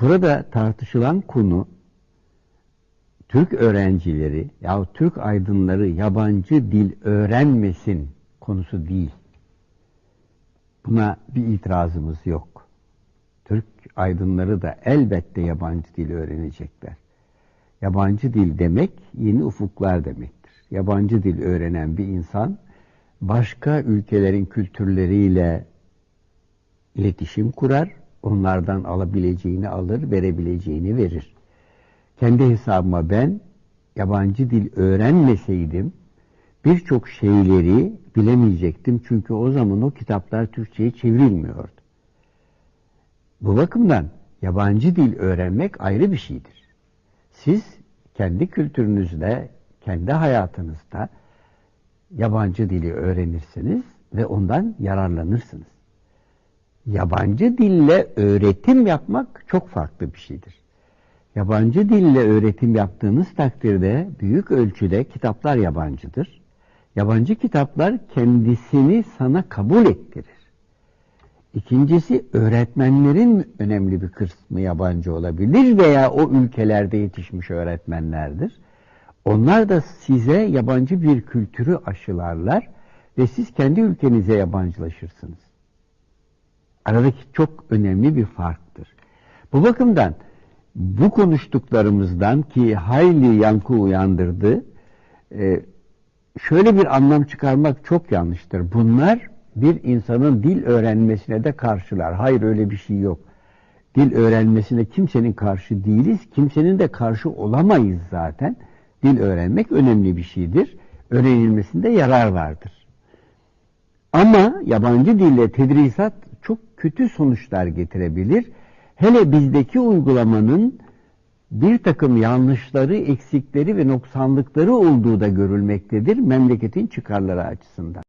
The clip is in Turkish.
Burada tartışılan konu Türk öğrencileri ya Türk aydınları yabancı dil öğrenmesin konusu değil. Buna bir itirazımız yok. Türk aydınları da elbette yabancı dil öğrenecekler. Yabancı dil demek yeni ufuklar demektir. Yabancı dil öğrenen bir insan başka ülkelerin kültürleriyle iletişim kurar, onlardan alabileceğini alır, verebileceğini verir. Kendi hesabıma ben yabancı dil öğrenmeseydim birçok şeyleri bilemeyecektim. Çünkü o zaman o kitaplar Türkçe'ye çevrilmiyordu. Bu bakımdan yabancı dil öğrenmek ayrı bir şeydir. Siz kendi kültürünüzde, kendi hayatınızda yabancı dili öğrenirsiniz ve ondan yararlanırsınız. Yabancı dille öğretim yapmak çok farklı bir şeydir. Yabancı dille öğretim yaptığınız takdirde büyük ölçüde kitaplar yabancıdır. Yabancı kitaplar kendisini sana kabul ettirir. İkincisi öğretmenlerin önemli bir kısmı yabancı olabilir veya o ülkelerde yetişmiş öğretmenlerdir. Onlar da size yabancı bir kültürü aşılarlar ve siz kendi ülkenize yabancılaşırsınız. Aradaki çok önemli bir farktır. Bu bakımdan bu konuştuklarımızdan ki hayli yankı uyandırdı, e, şöyle bir anlam çıkarmak çok yanlıştır. Bunlar bir insanın dil öğrenmesine de karşılar. Hayır öyle bir şey yok. Dil öğrenmesine kimsenin karşı değiliz. Kimsenin de karşı olamayız zaten. Dil öğrenmek önemli bir şeydir. Öğrenilmesinde yarar vardır. Ama yabancı dille tedrisat çok kötü sonuçlar getirebilir. Hele bizdeki uygulamanın bir takım yanlışları, eksikleri ve noksanlıkları olduğu da görülmektedir memleketin çıkarları açısından.